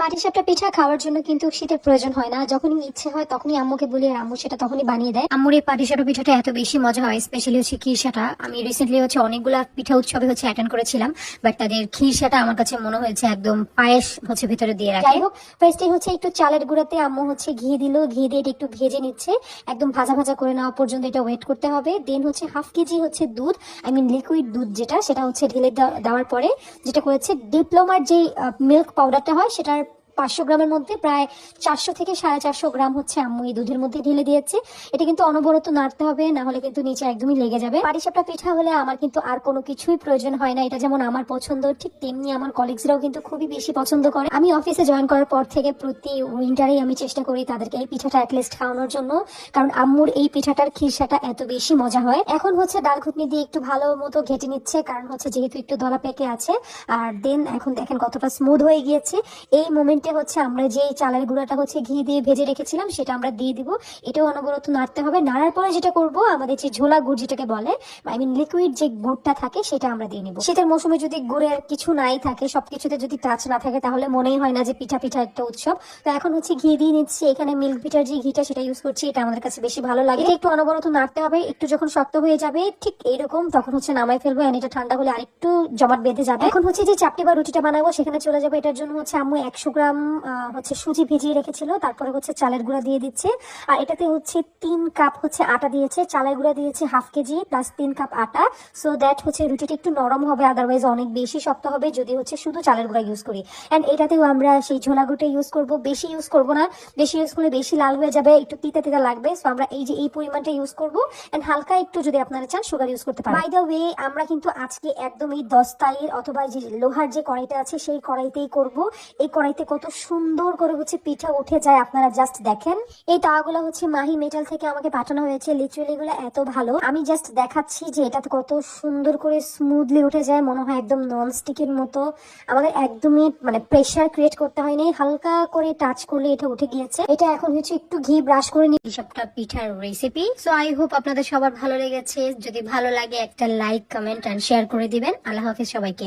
পাটিসাপটা পিঠা খাওয়ার জন্য কিন্তু শীতের প্রয়োজন হয় না। যখনই ইচ্ছে হয় তখনই আম্মুকে বলি, আর আম্মু সেটা তখনই বানিয়ে দেয়। আম্মুর এই পাটিসাপটা পিঠাটা এত বেশি মজা হয় স্পেশালি হচ্ছে খিরসাটা আমি রিসেন্টলি হচ্ছে অনেকগুলা পিঠা উৎসবে হচ্ছে অ্যাটেন্ড করেছিলাম বাট তাদের খিরসাটা আমার কাছে মনে হয়েছে একদম পায়েস হচ্ছে ভিতরে দিয়ে রাখে। যাই হোক ফার্স্টে হচ্ছে একটু চালের গুঁড়াতে আম্মু হচ্ছে ঘি দিল। ঘি দিয়ে এটা একটু ভেজে নিচ্ছে। একদম ভাজা ভাজা করে নেওয়া পর্যন্ত এটা ওয়েট করতে হবে। দেন হচ্ছে হাফ কেজি হচ্ছে দুধ আই মিন লিকুইড দুধ যেটা, সেটা হচ্ছে ঢেলে দেওয়া- দেওয়ার পরে যেটা করেছে ডিপ্লোমার যে মিল্ক পাউডারটা হয়, সেটার পাঁচশো গ্রামের মধ্যে প্রায় চারশো থেকে সাড়ে চারশো গ্রাম হচ্ছে আম্মু এই দুধের মধ্যে ঢেলে দিয়েছে। এটা কিন্তু অনবরত নাড়তে হবে, না হলে কিন্তু নিচে একদমই লেগে যাবে। পাটিসাপটা পিঠা হলে আমার কিন্তু আর কোনো কিছুই প্রয়োজন হয় না। এটা যেমন আমার পছন্দ, ঠিক তেমনি আমার কলিগসরাও কিন্তু খুবই বেশি পছন্দ করে। আমি অফিসে জয়েন করার পর থেকে প্রতি উইন্টারেই আমি চেষ্টা করি তাদেরকে এই পিঠাটা অ্যাটলিস্ট খাওয়ানোর জন্য। কারণ আম্মুর এই পিঠাটার খিরসাটা এত বেশি মজা হয়। এখন হচ্ছে ডাল ঘুটনি দিয়ে একটু ভালো মতো ঘেটে নিচ্ছে, কারণ হচ্ছে যেহেতু একটু দলা পেকে আছে। আর দেন এখন দেখেন কতটা স্মুথ হয়ে গিয়েছে। এই মোমেন্টে হচ্ছে আমরা যে চালের গুঁড়াটা হচ্ছে ঘি দিয়ে ভেজে রেখেছিলাম, সেটা আমরা দিয়ে দিব। এটাও অনবরত নাড়তে হবে। নাড়ার পরে যেটা করব, আমাদের যে ঝোলা গুড় যেটাকে বলে আই মিন লিকুইড যে গুড়টা থাকে, সেটা আমরা দিয়ে নিব। শীতের মৌসুমে যদি গুড়ের কিছু নাই থাকে, সবকিছুতে যদি টাচ না থাকে, তাহলে মনেই হয় না যে পিঠা পিঠা একটা উৎসব। তো এখন হচ্ছে ঘি দিয়ে নিচ্ছি। এখানে মিল্ক পিঠার যে ঘিটা, সেটা ইউজ করছি। এটা আমাদের কাছে বেশি ভালো লাগে। একটু অনবরত নাড়তে হবে। একটু যখন শক্ত হয়ে যাবে, ঠিক এইরকম তখন হচ্ছে নামাই ফেলব। এটা ঠান্ডা হলে আরেকটু জমাট বেঁধে যাবে। এখন হচ্ছে যে চাপটি বা রুটিটা বানাবো, সেখানে চলে যাব। এটার জন্য হচ্ছে আম্মু একশো গ্রাম হচ্ছে সুজি ভিজিয়ে রেখেছিল, তারপরে হচ্ছে চালের গুঁড়া দিয়ে দিচ্ছে। আর এটাতে হচ্ছে তিন কাপ হচ্ছে আটা দিয়েছে, চালের গুঁড়া দিয়েছে হাফ কেজি প্লাস তিন কাপ আটা। সো দ্যাট হচ্ছে রুটিটা একটু নরম হবে আদারওয়াইজ অনেক বেশি শক্ত হবে, যদি হচ্ছে শুধু চালের গুঁড়া ইউজ করি। অ্যান্ড এটাতেও আমরা সেই ঝোলা গুঁটা ইউজ করব, বেশি ইউজ করব না। বেশি ইউজ করলে বেশি লাল হয়ে যাবে, একটু তিতা তিতা লাগবে। সো আমরা এই যে এই পরিমাণটা ইউজ করব। অ্যান্ড হালকা একটু যদি আপনারা চান সুগার ইউজ করতে পারেন। বাই দ্য ওয়ে আমরা কিন্তু আজকে একদম এই দস্তাইয়ের অথবা যে লোহার যে কড়াইটা আছে, সেই কড়াইতেই করব। এই কড়াইতে কত সুন্দর করে হচ্ছে পিঠা উঠে যায়, আপনারা জাস্ট দেখেন। এই তাওয়াগুলো হচ্ছে মাহি মেটাল থেকে আমাকে পাঠানো হয়েছে লিচুয়ালি গুলো এত ভালো। আমি জাস্ট দেখাচ্ছি যে এটাতে কত সুন্দর করে স্মুথলি উঠে যায়, মনে হয় একদম নন স্টিকের মতো। আমাদের একদমই মানে প্রেসার ক্রিয়েট করতে হয়নি, হালকা করে টাচ করলে এটা উঠে গিয়েছে। এটা এখন হচ্ছে একটু ঘি ব্রাশ করে নিই সবটা পিঠার রেসিপি সো আই হোপ আপনাদের সবার ভালো লেগেছে। যদি ভালো লাগে একটা লাইক কমেন্ট এন্ড শেয়ার করে দিবেন। আল্লাহ হাফিজ সবাইকে।